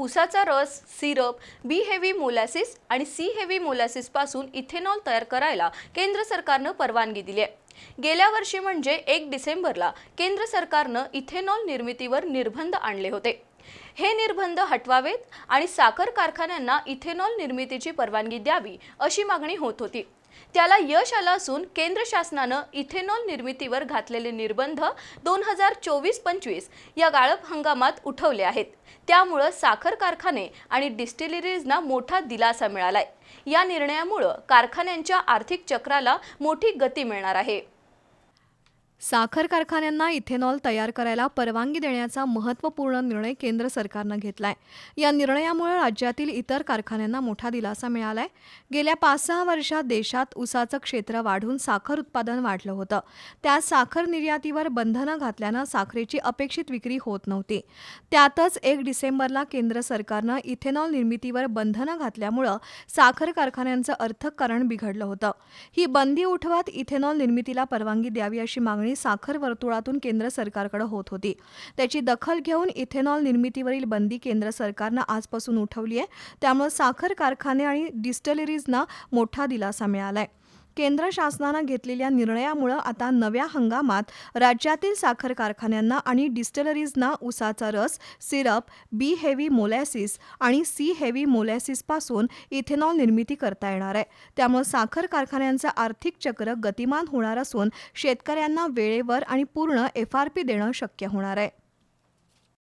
उसाचा रस syrup B heavy molasses आणि सी हेवी मोलॅसिसपासून इथेनॉल तयार करायला केंद्र सरकारनं परवानगी दिली आहे. गेल्या वर्षी म्हणजे एक डिसेंबरला केंद्र सरकारनं इथेनॉल निर्मितीवर निर्बंध आणले होते. हे निर्बंध हटवावेत आणि साखर कारखान्यांना इथेनॉल निर्मितीची परवानगी द्यावी अशी मागणी होत होती. त्याला यश आलं असून केंद्र शासनानं इथेनॉल निर्मितीवर घातलेले निर्बंध दोन हजार चोवीस पंचवीस या गाळप हंगामात उठवले आहेत. त्यामुळं साखर कारखाने आणि डिस्टिलरीजना मोठा दिलासा मिळालाय. या निर्णयामुळं कारखान्यांच्या आर्थिक चक्राला मोठी गती मिळणार आहे. साखर कारखान्यांना इथेनॉल तयार करायला परवानगी देण्याचा महत्त्वपूर्ण निर्णय केंद्र सरकारनं घेतलाय. या निर्णयामुळे राज्यातील इतर कारखान्यांना मोठा दिलासा मिळालाय. गेल्या पाच सहा वर्षात देशात ऊसाचं क्षेत्र वाढून साखर उत्पादन वाढलं होतं. त्यात साखर निर्यातीवर बंधनं घातल्यानं साखरेची अपेक्षित विक्री होत नव्हती. त्यातच एक डिसेंबरला केंद्र सरकारनं इथेनॉल निर्मितीवर बंधनं घातल्यामुळं साखर कारखान्यांचं अर्थकारण बिघडलं होतं. ही बंदी उठवत इथेनॉल निर्मितीला परवानगी द्यावी अशी मागणी साखर वर्तुळातून केंद्र सरकारकडे होत होती. त्याची दखल घेऊन इथेनॉल निर्मितीवरील बंदी केंद्र सरकारनं आजपासून उठवली आहे. त्यामुळे साखर कारखाने आणि डिस्टलरीजना मोठा दिलासा मिळालाय. केंद्र शासनानं घेतलेल्या निर्णयामुळं आता नव्या हंगामात राज्यातील साखर कारखान्यांना आणि डिस्टलरीजना उसाचा रस सिरप बी हेवी मोलॅसिस आणि सी हेवी मोलॅसिसपासून इथेनॉल निर्मिती करता येणार आहे. त्यामुळे साखर कारखान्यांचं आर्थिक चक्र गतिमान होणार असून शेतकऱ्यांना वेळेवर आणि पूर्ण एफ आर पी देणं शक्य होणार आहे.